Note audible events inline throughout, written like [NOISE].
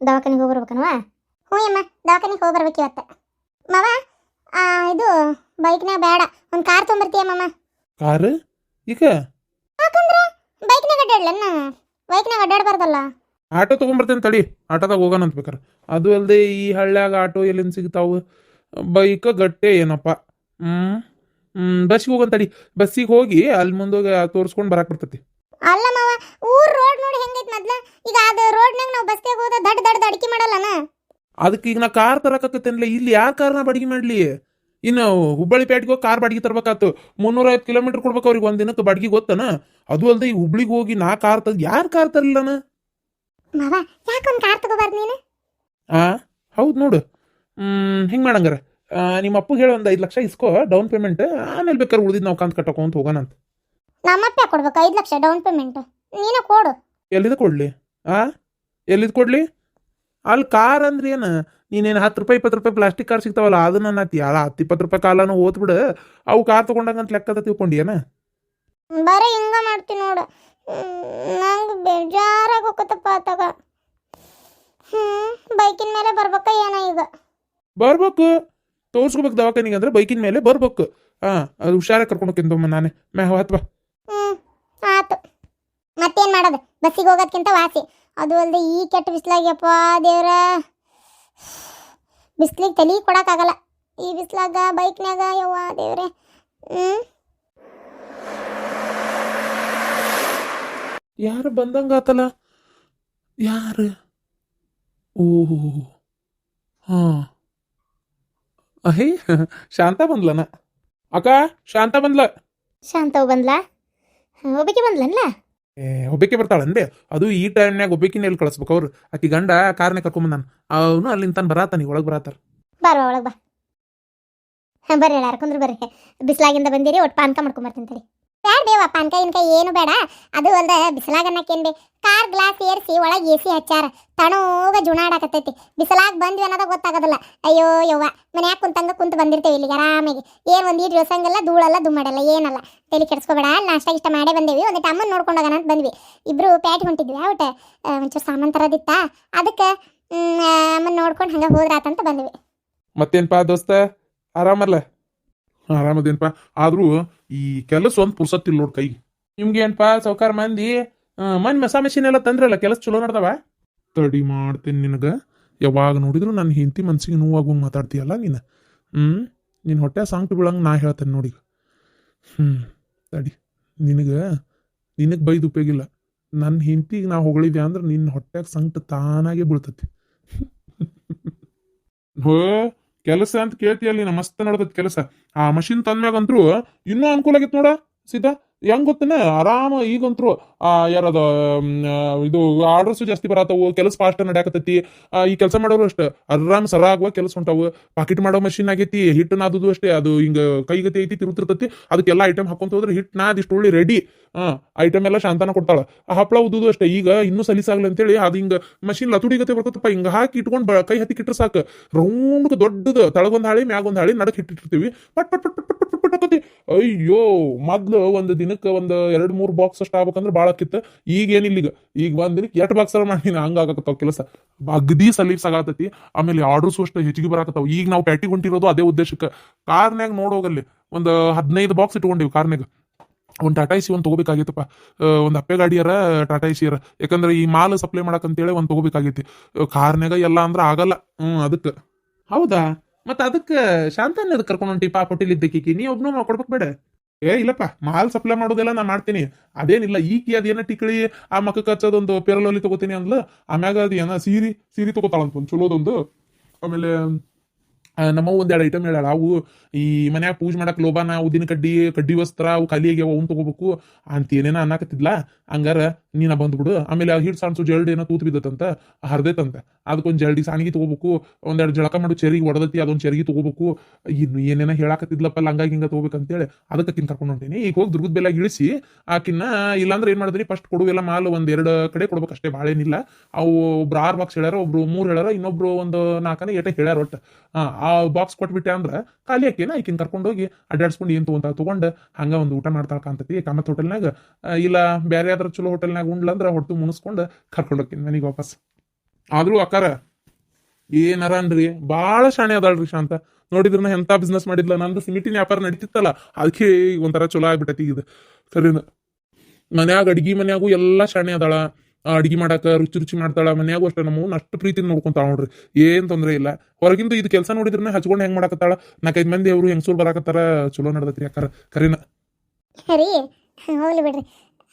ದವಾಖಾನಿಗೆ ಹೋಗಿ ಬರ್ಬೇಕನ್ವಾ? ಹ್ಞೂ ಅಮ್ಮ ದವಾಖಾನಿಗೆ ಹೋಗಿ ಬರ್ಬೇಕು ಇವತ್ತು. ಮಾವ ಇದು ಬೈಕ್ನಾಗ ಬೇಡ ಒಂದು ಕಾರ್ ತೊಗೊಂಬರ್ತೀಯ ಮಾಮ? ಕಾರ್? ಈಗ? ಯಾಕಂದ್ರೆ ಬೈಕ್ನಾಗ ಅಡ್ಡಾಡ್ಲನ್ನ ಬೈಕ್ನಾಗ ಅಡ್ಡಾಡ್ಬಾರ್ದಲ್ಲ. ಆಟೋ ತೊಗೊಂಬರ್ತೇನೆ ತಡಿ. ಆಟೋದಾಗ ಹೋಗೋಣ ಅಂತ ಬೇಕಾರೆ. ಅದು ಅಲ್ಲದೆ ಈ ಹಳ್ಳ್ಯಾಗ ಆಟೋ ಎಲ್ಲಿಂದ ಸಿಗ್ತಾವು? ಬೈಕ್ ಗಟ್ಟೆ ಏನಪ್ಪ? ಹ್ಞೂ ಹ್ಞೂ ಬಸ್ಸಿಗೆ ಹೋಗೋಣ ತಡಿ. ಬಸ್ಸಿಗೆ ಹೋಗಿ ಅಲ್ಲಿ ಮುಂದೋಗಿ ತೋರಿಸ್ಕೊಂಡು ಬರಕ್ಕೆ ಬರ್ತೈತಿ. ಅಲ್ಲ ಮಾವ ಊರ್ ರೋಡ್ ನೋಡಿ ಹೆಂಗೈತ್ ಮೊದ್ಲ? ಈಗ ಅದು ರೋಡ್ನಾಗ ನಾವು ಬಸ್ತಿಯಾಗ ಹೋದ ದಡ್ ದಡ್ ಅಡಿಕೆ ಮಾಡಲ್ಲನ? ಅದಕ್ಕೆ ಈಗ ನಾ ಕಾರ್ ತರಕತ್ತೇನಲ್ಲ ಇಲ್ಲಿ ಯಾರ ಕಾರ್ನ ಬಾಡಿಗೆ ಮಾಡ್ಲಿ? ಇನ್ನು ಹುಬ್ಬಳ್ಳಿ ಪೇಟೆಗೆ ಹೋಗಿ ಕಾರ್ ಬಾಡಿಗೆ ತರ್ಬೇಕಾತು. ಮುನ್ನೂರೈವತ್ತು ಕಿಲೋಮೀಟರ್ ಕೊಡ್ಬೇಕು ಅವ್ರಿಗೆ ಒಂದು ದಿನಕ್ಕೆ ಬಾಡಿಗೆ ಗೊತ್ತನ? ಅದು ಅಲ್ಲದೆ ಈ ಹುಬ್ಳಿಗೆ ಹೋಗಿ ನಾ ಕಾರ್ ತಗ್ ಯಾರು ಕಾರ್ ತರಲಿಲ್ಲನ? ಮಾವ ಯಾಕೊಂದು ಕಾರ್ ತಗೋಬಾರ್ದು ನೀನು? ಆ ಹೌದು ನೋಡು. ಹ್ಮ್ ಹಿಂಗೆ ಮಾಡಂಗಾರ? ನಿಮ್ಮ ಅಪ್ಪಗೆ ಹೇಳಿ ಒಂದು ಐದು ಲಕ್ಷ ಇಸ್ಕೋ ಡೌನ್ ಪೇಮೆಂಟ್ ಆಮೇಲೆ ಬೇಕಾದ್ರೆ ಉಳಿದಿದ್ದು ನಾವು ಕಂತು ಕಟ್ಟಕೊಂತ ಹೋಗೋಣ ಅಂತ ನಮ್ಮಪ್ಪ ಕೊಡ್ಬೇಕು? ಐದು ಲಕ್ಷ ಡೌನ್ ಪೇಮೆಂಟ್ ನೀನು ಕೊಡು. ಎಲ್ಲಿದ ಕೊಡ್ಲಿ? ಆ? ಎಲ್ಲಿದ್ ಕೊಡ್ಲಿ? ಅಲ್ಲಿ ಕಾರ್ ಅಂದ್ರೆ ಏನು? ನೀನೇನು ಹತ್ತು ರೂಪಾಯಿ ಇಪ್ಪತ್ತು ರೂಪಾಯಿ ಪ್ಲಾಸ್ಟಿಕ್ ಕಾರ್ ಸಿಗ್ತಾವಲ್ಲ ಅದನ್ನ ನಾತಿ ಅಲ್ಲ ಹತ್ತು ಇಪ್ಪತ್ತು ರೂಪಾಯಿ ಕಾಲನು ಓದ್ಬಿಡು ಅವು ಕಾರ್ ತಗೊಂಡಂಗಂತ ಲೆಕ್ಕದ ತಿಳ್ಕೊಂಡಿಯೇನ ಬರೀ ಹಿಂಗ ಮಾಡ್ತೀನಿ ನೋಡು. ನಂಗೆ ಬೇಜಾರಾಗಿ ಹೋಗತ್ತಪ್ಪ ಆತಾಗ ಹ್ಮ್ ಬೈಕಿನ ಮೇಲೆ ಬರ್ಬೇಕ ಏನ ಈಗ? ಬರ್ಬೇಕು. ತೋರ್ಸ್ಕೋಬೇಕು ದವಾಖಾನಿಗೆ ಅಂದ್ರೆ ಬೈಕಿನ ಮೇಲೆ ಬರ್ಬೇಕು. ಹಾಂ ಅದು ಹುಷಾರಾಗಿ ಕರ್ಕೊಂಡು ಹೋಗ್ತೀನಿ ನಾನೇ. ಮ್ಯಾ ಅಥವಾ ಮತ್ತೇನ್ ಮಾಡೋದು? ಬಸ್ಸಿಗೆ ಹೋಗೋದ್ಕಿಂತ ವಾಸಿ. ಅದು ಅಲ್ಲದೆ ಈ ಕೆಟ್ಟ ಬಿಸ್ಲಾಗ್ಯಪ್ಪ ದೇವ್ರ. ಬಿಸ್ಲಿಗೆ ತಲೆ ಕೊಡಕ್ಕಾಗಲ್ಲ. ಈ ಬಿಸ್ಲಾಗ ಬೈಕ್ನ್ಯಾಗ ಯವ್ವ ದೇವ್ರೆ. ಹ್ಮ್? ಯಾರು ಬಂದಂಗಾತಲ್ಲ ಯಾರು? ಓಹೋ ಹಾ. ಅಹೇ ಶಾಂತ ಬಂದ್ಲನ? ಅಕ್ಕ ಶಾಂತ ಬಂದ್ಲ? ಶಾಂತವ್ ಬಂದ್ಲಾ? ಒಬ್ಬಕ್ಕೆ ಬಂದ್ಲನ್ಲ? ಏ ಒಬ್ಬಕ್ಕೆ ಬರ್ತಾಳಂದೆ ಅದು. ಈ ಟೈಮ್ನಾಗ ಒಬ್ಬಕಿನ ಎಲ್ಲಿ ಕಳಿಸ್ಬೇಕು ಅವ್ರು. ಆಕಿ ಗಂಡ ಕಾರ್ನೆ ಕರ್ಕೊಂಬಂದಾನ ಅವನು ಅಲ್ಲಿಂದ ತಾನು ಬರಾತಾನ ಒಳಗೆ ಬರಾತಾರ ಬಾರ ಒಳಗೆ ಬಾ. ಬರ್ರಿ ಹೇಳಾರ ಕುಂದ್ರ ಬರ್ರಿ. ಬಿಸ್ಲಾಗಿಂದ ಬಂದಿರಿ ಒಟ್ಟು ಪಾನ್ಕ ಮಾಡ್ಕೊಂಬರ್ತೀನಿ ತಡಿ. ಬೇಡ ಬೇವ ಪಾನ್ಕ ಇನ್ಕ ಏನು ಬೇಡ? ಅದು ಅಲ್ದ ಬಿಸಿಲಾಗ ಅನ್ನಕ್ಕೇನ್ ಬೇ? ಕಾರ್ ಗ್ಲಾಸ್ ಏರ್ಸಿ ಒಳಗೆ ಎ ಸಿ ಹಚ್ಚಾರ ತಣೋಗ ಜುಣಾಡಕತ್ತೈತಿ ಬಿಸಿಲಾಗ ಬಂದ್ವಿ ಅನ್ನೋದ ಗೊತ್ತಾಗೋದಿಲ್ಲ. ಅಯ್ಯೋ ಯವ್ವ, ಮನ್ಯಾಗ ಕುಂತಂಗ ಕುಂತ ಬಂದಿರ್ತೇವೆ ಇಲ್ಲಿಗೆ ಆರಾಮಾಗಿ. ಏನು ಒಂದು ಈಟ್ ಇಳ್ಸಂಗಿಲ್ಲ, ಧೂಳಲ್ಲ ದುಮ್ಮಡಲ್ಲ ಏನಲ್ಲ. ತಲೆ ಕೆಡಿಸ್ಕೋಬೇಡ, ನಾಷ್ಟ ಇಷ್ಟ ಮಾಡೇ ಬಂದೇವಿ. ಒಂದಿಟ್ಟು ಅಮ್ಮನ ನೋಡ್ಕೊಂಡು ಹೋಗೋಣ ಅಂತ ಬಂದ್ವಿ. ಇಬ್ರು ಪ್ಯಾಟಿ ಹೊಂಟಿದ್ವಿ ಒಟ್ಟು ಒಂಚೂರು ಸಾಮಾನು ತರೋದಿತ್ತ. ಅದಕ್ಕೆ ಅಮ್ಮನ ನೋಡ್ಕೊಂಡು ಹಂಗೆ ಹೋದ್ರಾತಂತ ಬಂದ್ವಿ. ಮತ್ತೇನ್ಪಾ ದೋಸ್ತ? ಆರಾಮಲ್ಲ ಆರಾಮದೇನ್ಪಾ? ಆದ್ರೂ ಈ ಕೆಲಸ ಒಂದ್ ಪುರ್ಸತ್ತಿಲ್ಲ ನೋಡ್ ಕೈ. ನಿಮ್ಗೆ ಏನ್ಪಾ ಸೌಕಾರ ಮಂದಿ ಮನ್ ಮೆಸಾ ಮೆಷಿನ್ ಎಲ್ಲ ತಂದ್ರಲ್ಲ, ಕೆಲಸ ಚಲೋ ನಡ್ದವ? ತಡಿ ಮಾಡ್ತೀನಿ ನಿನಗ. ಯಾವಾಗ ನೋಡಿದ್ರು ನನ್ನ ಹೆಂಡತಿ ಮನ್ಸಿಗೆ ನೋವಾಗುವಂಗೆ ಮಾತಾಡ್ತೀಯಲ್ಲ ನೀನು. ಹ್ಮ್ ನಿನ್ನ ಹೊಟ್ಟೆ ಸಾಂಕ್ಟು ಬೀಳಂಗ್ ನಾ ಹೇಳ್ತೇನೆ ನೋಡಿ ಹ್ಮ್, ತಡಿ. ನಿನಗ, ನಿನಗೆ ಬೈದು ಉಪಯೋಗಿಲ್ಲ ನನ್ನ ಹೆಂಡತಿಗೆ ನಾ ಹೊಗಳಿದ್ದೆ ಅಂದ್ರೆ ನಿನ್ನ ಹೊಟ್ಟೆಗೆ ಸಂಕಟ ತಾನಾಗೆ ಬೀಳ್ತತಿ. ಹೋ ಕೆಲಸ ಅಂತ ಕೇಳ್ತೀಯಲ್ಲಿ ನಮ್ಮ ಮಸ್ತ್ ನಡ್ದತ್ ಕೆಲಸ. ಆ ಮಷಿನ್ ತಂದ್ಮ್ಯಾಗಂತ್ರು ಇನ್ನೂ ಅನುಕೂಲ ಆಗಿತ್ತು ನೋಡ ಸೀದಾ ಹೆಂಗ್ ಗೊತ್ತೇನ? ಆರಾಮ ಈಗಂತೂ ಆ ಯಾರದ ಇದು ಆರ್ಡರ್ಸ್ ಜಾಸ್ತಿ ಬರತ್ತವು ಕೆಲಸ ಫಾಸ್ಟ್ ನಡ್ಯಾಕತ್ತೈತಿ. ಆ, ಈ ಕೆಲಸ ಮಾಡೋರು ಅಷ್ಟೇ. ಆರಾಮ್ ಸರಾಗುವ ಕೆಲಸ ಹೊಂಟಾವು ಪಾಕೆಟ್ ಮಾಡೋ ಮಷಿನ್ ಆಗೈತಿ ಹಿಟ್ಟು ನಾದುದು ಅಷ್ಟೇ. ಅದು ಹಿಂಗ ಕೈಗತಿ ಐತಿ ತಿರುತ್ತಿರ್ತೈತಿ ಅದಕ್ಕೆಲ್ಲ ಐಟಮ್ ಹಾಕೊಂತ ಹೋದ್ರೆ ಹಿಟ್ ನಾದ್ ಇಷ್ಟು ಒಳ್ಳೆ ರೆಡಿ ಐಟಮ್ ಎಲ್ಲ ಶಾಂತನ ಕೊಡ್ತಾಳ. ಆ ಹಪ್ಪಳ ಉದ್ದುದು ಅಷ್ಟೇ. ಈಗ ಇನ್ನೂ ಸಲೀಸಾಗ್ಲಿ ಅಂತೇಳಿ ಅದು ಹಿಂಗ ಮಷಿನ್ ಲತುಡಿಗತೆ ಬರ್ತೈತಪ್ಪ ಹಿಂಗ ಹಾಕಿ ಇಟ್ಕೊಂಡು ಕೈ ಹತ್ತಿ ಕಿಟ್ರೆ ಸಾಕು ರೌಂಡ್ ದೊಡ್ಡದು ತಳಗೊಂದ್ ಹಾಳಿ ಮ್ಯಾಗೊಂದ್ ಹಾಳಿ ನಡಕ್ ಇಟ್ಟಿರ್ತೀವಿ ಪಟ್ ಪಟ್ ಪಟ್ ಪಟ್ ಅಯ್ಯೋ ಮೊದ್ಲು ಒಂದು ದಿನಕ್ಕೆ ಒಂದು ಎರಡು ಮೂರು ಬಾಕ್ಸ್ ಅಷ್ಟು ಆಗ್ಬೇಕಂದ್ರೆ ಭಾಳ ಆಕಿತ್ತು ಈಗ ಏನಿಲ್ಲ ಈಗ ಈಗ ಒಂದ್ ದಿನಕ್ಕೆ ಎಷ್ಟು ಬಾಕ್ಸ್ ಮಾಡಿ ಹಂಗ ಆಗಕತ್ತಾವ ಕೆಲಸ ಅಗದಿ ಸಲೀಸ್ ಆಗತೈತಿ ಆಮೇಲೆ ಆರ್ಡರ್ಸ್ ಅಷ್ಟು ಹೆಚ್ಚಿಗೆ ಬರಾಕತ್ತಾವ ಈಗ ನಾವು ಪ್ಯಾಟಿ ಹೊಂಟಿರೋದು ಅದೇ ಉದ್ದೇಶಕ್ಕೆ ಕಾರ್ನ್ಯಾಗ ನೋಡೋಗಲ್ಲಿ ಒಂದು ಹದಿನೈದು ಬಾಕ್ಸ್ ಇಟ್ಕೊಂಡಿವಿ ಕಾರ್ನ್ಯಾಗ ಒಂದು ಟಾಟಾ ಇಸಿ ಒಂದು ತೊಗೋಬೇಕಾಗಿತ್ತಪ್ಪ ಒಂದು ಅಪ್ಪೆ ಗಾಡಿಯರ ಟಾಟಾ ಇಸಿಯರ ಯಾಕಂದ್ರೆ ಈ ಮಾಲ್ ಸಪ್ಲೈ ಮಾಡಕ್ಕಂತೇಳಿ ಒಂದು ತೊಗೋಬೇಕಾಗೈತಿ ಕಾರ್ನ್ಯಾಗ ಎಲ್ಲ ಅಂದ್ರೆ ಆಗಲ್ಲ ಹ್ಞೂ ಅದಕ್ಕೆ ಹೌದಾ ಮತ್ತೆ ಅದಕ್ಕೆ ಶಾಂತಾನ ಅದಕ್ಕೆ ಕರ್ಕೊಂಡು ಹೊಂಟಿ ಪಾಪ ಹೊಟ್ಟಿಲಿದ್ದಕ್ಕೀಕಿ ನೀ ಒಬ್ನು ಮಾಡ್ಕೊಡ್ಬೇಕು ಬೇಡ. ಏ, ಇಲ್ಲಪ್ಪ. ಮಾಲ್ ಸಪ್ಲೈ ಮಾಡೋದೆಲ್ಲ ನಾ ಮಾಡ್ತೀನಿ. ಅದೇನಿಲ್ಲ, ಈಕಿ ಅದೇನ ಟಿಕಳಿ, ಆ ಮಕ್ಕ ಹಚ್ಚೋದೊಂದು ಪೆರಲೋಲಿ ತಗೋತೀನಿ ಅಂದ್ಲ. ಆಮ್ಯಾಗ ಅದು ಏನ ಸೀರಿ ಸೀರಿ ತಗೋತಾಳಂತ ಒಂದು ಚಲೋದೊಂದು. ಆಮೇಲೆ ಆ, ನಮ್ಮವ್ವ ಒಂದೆರಡು ಐಟಮ್ ಹೇಳಲ್ಲ. ಅವು ಈ ಮನ್ಯಾಗ ಪೂಜೆ ಮಾಡಕ್ ಲೋಬಾನ ಉದ್ದಿನ ಕಡ್ಡಿ ಕಡ್ಡಿ ವಸ್ತ್ರ ಅವು ಖಾಲಿ ಆಗ್ಯಾವ ಅವ್ನು ತಗೋಬೇಕು ಅಂತ ಏನೇನ ಅನ್ನಕತ್ತಿದ್ಲ. ಹಂಗಾರ ನೀನ ಬಂದ್ಬಿಡು ಆಮೇಲೆ ಹಿಟ್ ಸಾಣ್ಸು ಜಲ್ಡಿ ಏನೋ ತೂತ್ ಬಿದ್ದತಂತ ಹರ್ದೈತಂತ. ಅದಕ್ಕೊಂದು ಜಲ್ಡಿ ಸಾಣಿಗೆ ತಗೋಬೇಕು. ಒಂದೆರಡು ಜಳಕ ಮಾಡು ಚೆರಿಗೆ ಒಡದತಿ ಅದೊಂದು ಚೆರಿಗೆ ತಗೋಬೇಕು. ಇನ್ನು ಏನೇನ ಹೇಳಾಕತ್ತಿದ್ಲಪ್ಪ ಹಂಗಾಗಿ ಹಿಂಗ ತಗೋಬೇಕಂತೇಳಿ ಅದಕ್ಕೆ ತಿನ್ ಕರ್ಕೊಂಡು ಹೊಂಟೇನಿ. ಈಗ ಹೋಗಿ ದುರ್ಗದ ಬೆಲ್ಲ ಇಳಿಸಿ ಆಕಿನ್ನ ಇಲ್ಲಾಂದ್ರೆ ಏನ್ ಮಾಡಿದ್ರಿ ಫಸ್ಟ್ ಕೊಡುವೆಲ್ಲ ಮಾಲ್ ಒಂದ್ ಎರಡು ಕಡೆ ಕೊಡ್ಬೇಕು ಅಷ್ಟೇ ಭಾಳೇನಿಲ್ಲ ಅವು ಒಬ್ರು ಆರು ಬಾಕ್ಸ್ ಹೇಳ್ಯಾರ ಒಬ್ರು ಮೂರ್ ಹೇಳ್ಯಾರ ಇನ್ನೊಬ್ರು ಒಂದು ನಾಲ್ಕನೇ ಏಟ ಹೇಳ್ಯಾರ ಒಟ್ಟು. ಆ, ಬಾಕ್ಸ್ ಕೊಟ್ಬಿಟ್ಟೆ ಅಂದ್ರೆ ಖಾಲಿ ಆಕಿನ ಆಕಿನ ಕರ್ಕೊಂಡು ಹೋಗಿ ಅಡ್ಡಾಡ್ಸ್ಕೊಂಡು ಏನು ತಗೊಂತ ತಗೊಂಡು ಹಂಗ ಒಂದು ಊಟ ಮಾಡ್ತಾ ಕಾಂತತಿ ಕಾಮತ್ ಹೋಟೆಲ್ನಾಗ ಇಲ್ಲ ಬೇರೆ ಯಾವ್ದಾರ ಚಲೋ ಹೋಟೆಲ್ನಾಗ ಉಂಡ್ಲ ಅಂದ್ರೆ ಹೊಟ್ಟು ಮುಣಿಸ್ಕೊಂಡು ಕರ್ಕೊಂಡು ಹೋಗಿ ಮನೆಗೆ ವಾಪಸ್. ಆದ್ರೂ ಅಕ್ಕಾರ ಏನಾರ ಅನ್ರಿ ಭಾಳ ಶಾಣೆ ಅದಾಳ್ರಿ ಶಾಂತ. ನೋಡಿದ್ರ ಎಂತ ಬಿಸ್ನೆಸ್ ಮಾಡಿದ್ಲ? ನಂದು ಸಿಮಿಟಿನ ವ್ಯಾಪಾರ ನಡೀತಿತ್ತಲ್ಲ ಅದಕ್ಕೆ ಒಂಥರ ಚಲೋ ಆಗ್ಬಿಟ್ಟೈತಿ ಇದು. ಸರಿನ? ಮನ್ಯಾಗ ಅಡ್ಗಿ ಮನ್ಯಾಗೂ ಎಲ್ಲಾ ಶಾಣೆ ಅದಾಳ. ಅಡ್ಗಿ ಮಾಡಾಕ ರುಚಿ ರುಚಿ ಮಾಡ್ತಾಳ ಮನ್ಯಾಗೂ ಅಷ್ಟೇ, ನಮ್ಮ ಅಷ್ಟು ಪ್ರೀತಿನ ನೋಡ್ಕೊಂತಾಳ ನೋಡ್ರಿ, ಏನ್ ತೊಂದರೆ ಇಲ್ಲ. ಹೊರಗಿಂದ ಇದು ಕೆಲಸ ನೋಡಿದ್ರೆ ಹಚ್ಕೊಂಡು ಹೆಂಗ್ ಮಾಡಾಕತ್ತಾಳ? ನಾಲ್ಕೈದು ಮಂದಿ ಅವರು ಹೆಂಗಸೂರು ಬರಾಕತ್ತಾರ? ಚಲೋ ನಡ್ದತ್ರಿ ಅಕ್ಕಾರ. ಕರೀನ. ಹೋಗ್ಲಿ ಬಿಡ್ರಿ.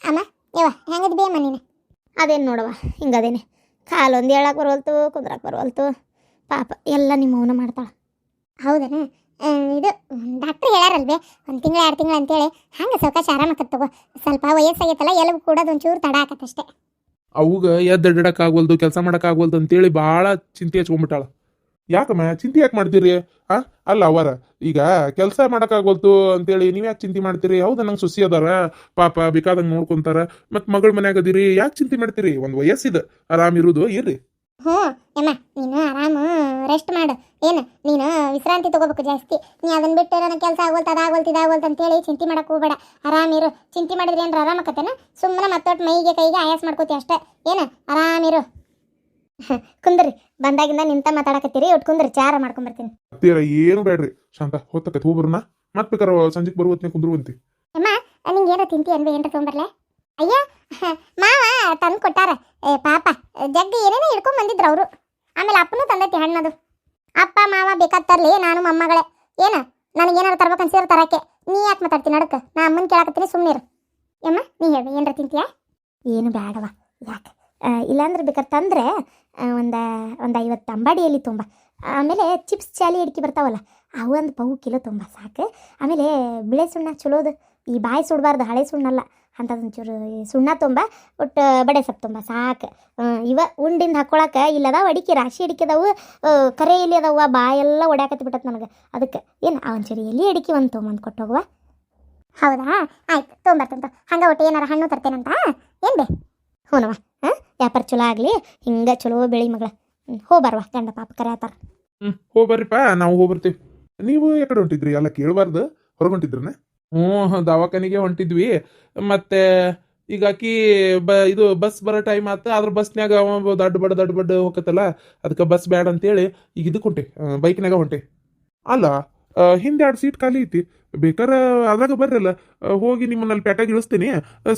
ಅಮ್ಮ, ಯವ್ವ, ಹೆಂಗದ್ ಬೇ ನೀನು? ಅದೇನು ನೋಡವ ಹಿಂಗದೇನೆ. ಕಾಲೊಂದು ಹೇಳಕ್ಕೆ ಬರವಲ್ತು, ಕುಂದ್ರಕ ಬರುವಲ್ತು. ಪಾಪ, ಎಲ್ಲ ನಿಮ್ಮ ಮೌನ ಮಾಡ್ತಾಳ. ಹೌದನ? ಇದು ಡಾಕ್ಟ್ರ್ ಹೇಳಾರಲ್ವೇ, ಒಂದು ತಿಂಗಳು, ಎರಡು ತಿಂಗಳು ಅಂತೇಳಿ. ಹಂಗೆ ಸಾವಕಾಶ ಆರಾಮ ತಗೋ ಸ್ವಲ್ಪ ವಯಸ್ಸಾಗೈತಲ್ಲ ಎಲ್ಲ ಕೂಡೋದು ಒಂಚೂರು ತಡ ಆಕತ್ತಷ್ಟೇ. ಅವಾಗ ಎದ್ದ ಅಡ್ಡಾಡಕ್ ಆಗ್ವಲ್ದು ಕೆಲಸ ಮಾಡಕ್ ಆಗ್ವಲ್ದು ಅಂತೇಳಿ ಭಾಳ ಚಿಂತೆ ಹಚ್ಕೊಂಡ್ಬಿಟ್ಟಾಳ ಯಾಕಮ್ಮ? ಚಿಂತೆ ಯಾಕೆ ಮಾಡ್ತೀರಿ? ಆ? ಅಲ್ಲ ಅವರ, ಈಗ ಕೆಲಸ ಮಾಡಕ್ ಆಗ್ವಲ್ತು ಅಂತೇಳಿ ನೀವ್ ಯಾಕೆ ಚಿಂತೆ ಮಾಡ್ತೀರಿ? ಹೌದಾ? ನಂಗೆ ಸುಸಿ ಅದಾರ, ಪಾಪ ಬೇಕಾದಂಗೆ ನೋಡ್ಕೊಂತಾರ ಮತ್ ಮಗಳ ಮನ್ಯಾಗ ಅದೀರಿ, ಯಾಕೆ ಚಿಂತೆ ಮಾಡ್ತೀರಿ? ಒಂದ್ ವಯಸ್ಸಿದ ಆರಾಮ್ ಇರುದು ಇರ್ರಿ. ಹ್ಞೂ ಯಮ್ಮ ನೀನು ಆರಾಮ ರೆಸ್ಟ್ ಮಾಡು. ಏನು ನೀನು ವಿಶ್ರಾಂತಿ ತಗೋಬೇಕು ಜಾಸ್ತಿ. ನೀ ಅದನ್ನ ಬಿಟ್ಟು ನನ್ನ ಕೆಲಸ ಆಗೋಲ್ತ ಅದಾಗೋಲ್ತ ಇದಾಗೋಲ್ತ ಅಂತೇಳಿ ಚಿಂತೆ ಮಾಡಕ್ಕೆ ಹೋಗ್ಬೇಡ. ಆರಾಮಿರು. ಚಿಂತೆ ಮಾಡಿದ್ರೆ ಏನ್ರ ಆರಾಮಕತ್ತೇನ ಸುಮ್ಮನೆ ಮತ್ತೊಟ್ಟು ಮೈಗೆ ಕೈಗೆ ಆಯಾಸ ಮಾಡ್ಕೋತಿ ಅಷ್ಟೇ. ಏನು ಆರಾಮಿರು. [LAUGHS] ಕುಂದ್ರಿ ಬಂದಾಗಿಂದ ನಿಂತ ಮಾತಾಡಕತ್ತೀರಿ ಒಟ್ಟು ಕುಂದ್ರಿ ಚಾರ ಮಾಡ್ಕೊಂಬರ್ತೀನಿ. ಅತ್ತೀರ ಏನು ಬೇಡ್ರಿ. ಶಾಂತ ಹೊತ್ತಕತ್ ಹೋಗ್ಬರ್ನ ಮತ್ತೆ ಬೇಕಾದ್ರೆ ಸಂಜೆಗೆ ಕುಂದ್ರು ಕುಂದ್ರುವಂತಿ. ಅಮ್ಮ ನಿಂಗೆ ಏನೋ ತಿಂತಿ ಅಂದ್ರೆ ಏನ್ರ ತೊಗೊಂಬರ್ಲೆ? ಅಯ್ಯ, ಮಾವ ತಂದು ಕೊಟ್ಟಾರ. ಏ, ಪಾಪ, ಜಗ್ಗಿ ಏನೇನೋ ಹಿಡ್ಕೊಂಡ್ ಬಂದಿದ್ರು ಅವರು. ಆಮೇಲೆ ಅಪ್ಪನೂ ತಂದೈತಿ ಹಣ್ಣದು. ಅಪ್ಪ, ಮಾವ ಬೇಕಾದ ತರ್ಲಿ, ನಾನು ಮೊಮ್ಮಗಳೇ. ಏನು? ನನಗೇನಾರು ತರ್ಬೇಕು ಅನ್ಸಿದ್ರೆ ತರಕ್ಕೆ. ನೀ ಯಾಕೆ ಮಾತಾಡ್ತೀನಿ ನಡಕ್ಕೆ ನಾ ಅಮ್ಮನ ಕೇಳಕತ್ತೀನಿ ಸುಮ್ಮನಿರು ಯಮ್ಮ, ನೀ ಹೇಳಿ, ಏನ್ರ ತಿಂತೀಯಾ? ಏನು ಬೇಡವ ಯಾಕೆ? ಇಲ್ಲಾಂದ್ರೆ ಬೇಕಾದ್ರೆ ತಂದ್ರೆ ಒಂದು ಒಂದು ಐವತ್ತು ಅಂಬಾಡಿಯಲ್ಲಿ ತುಂಬ. ಆಮೇಲೆ ಚಿಪ್ಸ್ ಚಾಲಿ ಅಡಿಕೆ ಬರ್ತಾವಲ್ಲ ಅವು ಒಂದು ಪವು ಕಿಲೋ ತುಂಬ ಸಾಕು. ಆಮೇಲೆ ಬಿಳೆ ಸುಣ್ಣ ಚಲೋದು. ಈ ಬಾಯಿ ಸುಡಬಾರ್ದು, ಹಳೆ ಸುಣ್ಣಲ್ಲ. ಅಂಥದ್ದೊಂಚೂರು ಈ ಸುಣ್ಣ ತುಂಬ, ಒಟ್ಟು ಬಡೆ ಸೊಪ್ಪು ತುಂಬ, ಸಾಕು. ಇವ ಉಂಡಿಂದ ಹಾಕೊಳಕ ಇಲ್ಲದಾವ, ಅಡಿಕೆ, ರಾಶಿ ಅಡಿಕೆ ಅದಾವು ಕರೆ ಎಲೆ ಅದಾವ ಬಾಯೆಲ್ಲ ಒಡ್ಯಾಕತ್ತಿ ಬಿಟ್ಟತ್ ನನಗೆ. ಅದಕ್ಕೆ, ಏನು ಒಂಚೂರು ಎಲೆ ಅಡಿಕೆ ಒಂದು ತೊಗೊಂಬಂದು ಕೊಟ್ಟೋಗುವ ಹೌದಾ? ಆಯ್ತು ತೊಗೊಂಬರ್ತಂತ ಹಂಗೆ ಒಟ್ಟು ಏನಾರ ಹಣ್ಣು ತರ್ತೇನಂತ? ಏನು ಬೇ? ಹ್ಞೂನವ ಹಾಂ ವ್ಯಾಪಾರ ಚಲೋ ಆಗಲಿ, ಹಿಂಗೆ ಚಲೋ ಬೆಳಿ ಮಗಳ. ಹೋ ಬರ್ವಾ, ಗಂಡ ಪಾಪ ಕರೆ ಆತಾರ ಹ್ಞೂ ಹೋಗ್ಬರ್ರಿಪ್ಪ ನಾವು ಹೋಗ್ಬರ್ತೀವಿ ನೀವು ಯಾಕಡೆ ಹೊಂಟಿದ್ರಿ? ಎಲ್ಲ ಕೇಳಬಾರ್ದು. ಹೊರಗೊಂಟಿದ್ರನ್ನ ಹ್ಞೂ, ದವಾಖಾನಿಗೆ ಹೊಂಟಿದ್ವಿ. ಮತ್ತೆ ಈಗ ಆಕಿ ಬ, ಇದು ಬಸ್ ಬರೋ ಟೈಮ್ ಆತ ಅದ್ರ ಬಸ್ನ್ಯಾಗ ಅವ ದಡ್ಡ ಬಡ, ದಡ್ಡ ಬಡ್ಡ ಹೋಗತ್ತಲ್ಲ ಅದಕ್ಕೆ ಬಸ್ ಬ್ಯಾಡ ಅಂತೇಳಿ ಈಗ ಇದಕ್ಕೆ ಹೊಂಟೆ ಬೈಕ್ನಾಗ ಹೊಂಟೆ. ಅಲ್ಲ ಹಿಂದೆ ಎರಡು ಸೀಟ್ ಖಾಲಿ ಐತಿ, ಬೇಕಾರೆ ಅದ್ರಾಗ ಬರ್ರಲ್ಲ ಹೋಗಿ ನಿಮ್ಮನ್ನ ಅಲ್ಲಿ ಪ್ಯಾಟಾಗಿ ಇಳಿಸ್ತೀನಿ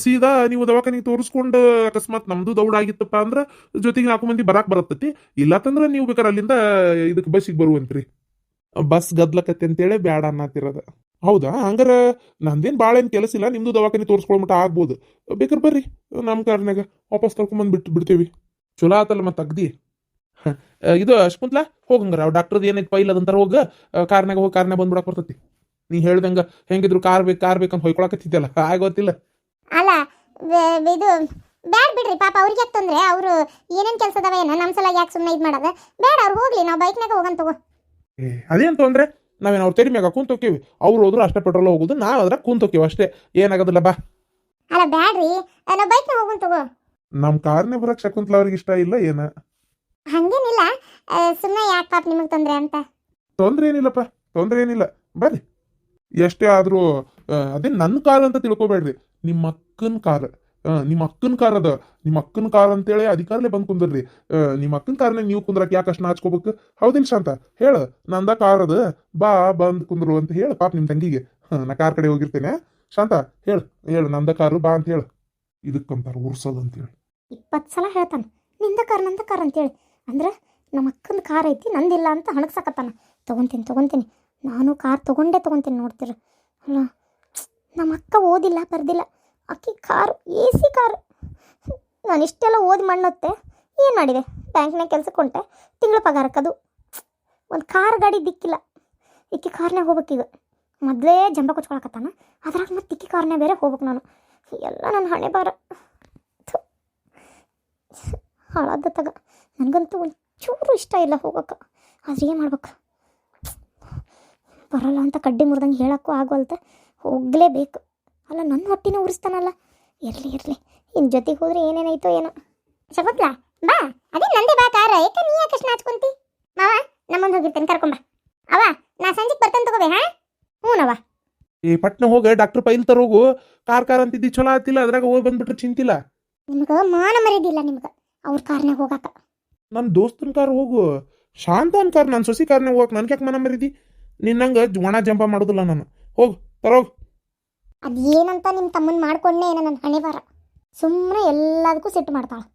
ಸೀದಾ ನೀವು ದವಾಖಾನಿಗೆ ತೋರಿಸ್ಕೊಂಡು ಅಕಸ್ಮಾತ್ ನಮ್ದು ದೌಡ್ ಆಗಿತ್ತಪ್ಪ ಅಂದ್ರೆ ಜೊತೆಗೆ ನಾಲ್ಕು ಮಂದಿ ಬರಾಕ್ ಬರತ್ತತಿ ಇಲ್ಲತ್ತಂದ್ರೆ ನೀವು ಬೇಕಾರೆ ಅಲ್ಲಿಂದ ಇದಕ್ಕೆ ಬಸ್ಸಿಗೆ ಬರುವಂತ್ರಿ. ಬಸ್ ಗದ್ಲಕತ್ತೆ ಅಂತೇಳಿ ಬ್ಯಾಡ ಅನ್ನತ್ತಿರೋದ. ಹೌದಾ? ಹಂಗಾರ ನಂದೇನು ಭಾಳ ಏನು ಕೆಲಸ ಇಲ್ಲ ನಿಮ್ಮದು ದವಾಖಾನೆ ತೋರಿಸ್ಕೊಳ್ಮಟ ಆಗ್ಬೋದು. ಬೇಕಾರೆ ಬರ್ರಿ ನಮ್ಮ ಕಾರ್ನಾಗ ವಾಪಸ್ ಕರ್ಕೊಂಬಂದು ಬಿಟ್ಟು ಬಿಡ್ತೀವಿ. ಚಲೋ ಆತಲ್ಲ ಮತ್ತೆ ಅಗ್ದಿ ಇದು ಶಕುಂತ್ಲಾ ಹೋಗಂಗಾರ ಅವ್ ಡಾಕ್ಟರ್ದು ಏನೈತೆ ಪೈಲ್ ಅದಂತಾರ ಹೋಗ ಕಾರ್ನಾಗ ಹೋಗಿ ಕಾರ್ನಾಗ ಬಂದ್ಬಿಡಕ್ಕೆ ಬರ್ತೈತಿ. ನೀ ಹೇಳ್ದಂಗ ಹೆಂಗಿದ್ರು ಕಾರ್ ಬೇಕು ಕಾರ್ ಬೇಕಂತ ಹೊಯ್ಕೊಳಕತ್ತಿದ್ದಲ್ಲ ಆಗೋತಿಲ್ಲ ಅಲ್ಲ ಇದು ಬೇಡ ಬಿಡ್ರಿ ಪಾಪ ಅವ್ರಿಗೆ ಯಾಕೆ ತೊಂದ್ರೆ? ಅವರು ಏನೇನು ಕೆಲಸ ಅದಾವ ಏನೋ? ನಮ್ಮ ಸಲ ಯಾಕೆ ಸುಮ್ಮನೆ ಇದು ಮಾಡೋದು? ಬೇಡ ಅವ್ರು ಹೋಗ್ಲಿ ನಾವು ಬೈಕ್ನಾಗ ಹೋಗಂತ ತಗೋ. ಏ ಅದೇನ್ ತೊಂದ್ರೆ? ನಾವೇನು ಅವ್ರ ತೆರಿ ಮ್ಯಾಗ ಕುಂತೋಕೀವಿ ಅವ್ರು ಹೋದ್ರು ಅಷ್ಟೇ ಪೆಟ್ರೋಲ್ ಹೋಗುದು ನಾವು ಅದ್ರ ಕುಂತ ಹೋಕ್ಕೇವಿ ಅಷ್ಟೇ. ಏನಾಗೋದಿಲ್ಲ ಬಾ. ಅಲ್ಲ ಬ್ಯಾಡ್ರಿ. ಬೈಕ್ ಬೈಕ್ನಾಗ ಹೋಗುಂತ ತಗೋ. ನಮ್ಮ ಕಾರ್ನೇ ಬರಕ್ಕೆ ಶಕುಂತಲ ಅವ್ರಿಗೆ ಇಷ್ಟ ಇಲ್ಲ ಏನ? ಹಂಗೇನಿಲ್ಲ. ಸುಮ್ಮನೆ ಯಾಕೆ ಪಾಪ ನಿಮಗೆ ತೊಂದರೆ ಅಂತ? ತೊಂದರೆ ಏನಿಲ್ಲಪ್ಪ ತೊಂದರೆ ಏನಿಲ್ಲ. ಬರ್ರಿ. ಎಷ್ಟೇ ಆದ್ರೂ ಅದೇ ನನ್ನ ಕಾರ್ ಅಂತ ತಿಳ್ಕೊಬೇಡ್ರಿ. ನಿಮ್ಮ ಅಕ್ಕನ ಕಾರ್. ನಿಮ್ಮ ಅಕ್ಕನ ಕಾರ್ ಅದ ನಿಮ್ಮ ಅಕ್ಕನ ಕಾರ್ ಅಂತೇಳಿ ಅಧಿಕಾರಲೇ ಬಂದ್ ಕುಂದ್ರಿ. ನಿಮ್ಮ ಅಕ್ಕನ ಕಾರ್ನಾಗ ನೀವು ಕುಂದ್ರಕ್ ಯಾಕೆ ಅಷ್ಟು ನಾಚ್ಕೋಬೇಕು? ಹೌದಿಲ್ಲ ಶಾಂತ, ಹೇಳ. ನಂದ ಕಾರ್ ಅದ ಬಾ ಬಂದ್ ಕುಂದ್ರು ಅಂತ ಹೇಳ ಪಾಪ ನಿಮ್ ತಂಗಿಗೆ. ನಾ ಕಾರ್ ಕಡೆ ಹೋಗಿರ್ತೇನೆ. ಶಾಂತ, ಹೇಳ, ಹೇಳು, ನಂದ ಕಾರು ಬಾ ಅಂತ ಹೇಳು. ಇದಕ್ಕಂತಾರ ಉರ್ಸೋದು ಅಂತೇಳಿ. ಇಪ್ಪತ್ತು ಸಲ ಹೇಳ್ತಾನೆ. ನಿಂದ ಕಾರ್, ನಂದ ಕಾರ್ ಅಂತೇಳಿ. ಅಂದ್ರೆ ನಮ್ಮ ಅಕ್ಕನ ಕಾರ್ ಐತಿ, ನಂದಿಲ್ಲ ಅಂತ ಹಣಕ್ಸಾಕತ್ತಾನ ತಗೊಂತೀನಿ ತಗೊಂತೀನಿ. ನಾನು ಕಾರ್ ತೊಗೊಂಡೇ ತಗೊಂತೀನಿ ನೋಡ್ತೀರ. ಅಲ್ಲ ನಮ್ಮ ಅಕ್ಕ ಓದಿಲ್ಲ, ಬರ್ದಿಲ್ಲ. ಅಕ್ಕಿ, ಕಾರು, ಎ ಸಿ ಕಾರು. ನಾನು ಇಷ್ಟೆಲ್ಲ ಓದಿ ಮಣ್ಣತ್ತೆ. ಏನು ಮಾಡಿದೆ? ಬ್ಯಾಂಕ್ನಾಗ ಕೆಲಸಕ್ಕೆ ಹೊಂಟೆ. ತಿಂಗಳ ಪಗಾರಕ್ಕದು ಒಂದು ಕಾರ್ ಗಾಡಿ ದಿಕ್ಕಿಲ್ಲ ಇಕ್ಕಿ ಕಾರ್ನಾಗ ಹೋಗ್ಬೇಕೀಗ ಮೊದಲೇ ಜಂಬ ಕೊಚ್ಕೊಳಕತ್ತಾನ. ಅದ್ರಾಗ ಮತ್ತೆ ಇಕ್ಕಿ ಕಾರ್ನಾಗ ಬೇರೆ ಹೋಗ್ಬೇಕು ನಾನು. ಎಲ್ಲ ನನ್ನ ಹಣೆ ಬಾರ ಹಾಳಾದ ತಗ. ನನಗಂತೂ ಒಂಚೂರು ಇಷ್ಟ ಇಲ್ಲ ಹೋಗೋಕೆ ಆದ್ರೆ ಏನು ಮಾಡ್ಬೇಕು? ಬರಲ್ಲ ಅಂತ ಕಡ್ಡಿ ಮುರಿದಂಗೆ ಹೇಳೋಕ್ಕೂ ಆಗೋಲ್ತ ಹೋಗಲೇಬೇಕು. ಅಲ್ಲ ನನ್ನ ಹೊಟ್ಟಿನ ಉರಿಸ್ತಾನಲ್ಲ. ಇರಲಿ ಇರಲಿ. ಇನ್ನು ಜೊತೆಗೆ ಹೋದ್ರೆ ಏನೇನಾಯ್ತೋ ಏನೋ. ಶಗುತ್ಲಾ ಬಾ. ಅದೇ ನಂದೇ ಬಾ ಕಾರ ಏಕೆ ನೀ ಯಾಕೆ ಅಷ್ಟು ನಾಚ್ಕೊಂತಿ? ಮಾವ ನಮ್ಮಂದು ಹೋಗಿರ್ತೇನೆ ಕರ್ಕೊಂಬ. ಅವ ನಾ ಸಂಜೆಗೆ ಬರ್ತೇನೆ ತಗೋಬೇ ಹಾ? ಹ್ಞೂನವ ಈ ಪಟ್ನ ಹೋಗ ಡಾಕ್ಟರ್ ಪೈಲ್ ತರೋಗು. ಕಾರ್ ಕಾರ್ ಅಂತಿದ್ದಿ ಚಲೋ ಆತಿಲ್ಲ ಅದ್ರಾಗ ಹೋಗಿ ಬಂದ್ಬಿಟ್ರೆ ಚಿಂತಿಲ್ಲ. ನಿಮಗೆ ಮಾನ ಮರ್ಯಾದಿಲ್ಲ ನಿಮ್ಗೆ. ಅವ್ರ ಕಾರ್ನಾಗ ಹೋಗಾಕ. ನನ್ನ ದೋಸ್ತನ ಕಾರ್ ಹೋಗು. ಶಾಂತನ್ ಕಾರ್ ನನ್ನ ಸೊಸಿ ಕಾರ್ನಾಗ ಹೋಗಕ್ಕೆ ನನ್ಗೆ ಯಾಕೆ ಮನ ಮರಿದಿ ನಿನ್ನಂಗೆ ಒಣ ಜಂಪ ಮಾಡೋದಿಲ್ಲ ನಾನು. ಹೋಗು ತರೋಗ್. ಅದೇನಂತ ನಿಮ್ಮ ತಮ್ಮನ್ನ ಮಾಡ್ಕೊಂಡೇ ಏನೋ ನನ್ನ ಹಣೆ ಸುಮ್ಮನೆ ಎಲ್ಲದಕ್ಕೂ ಸಿಟ್ಟು ಮಾಡ್ತಾಳೆ.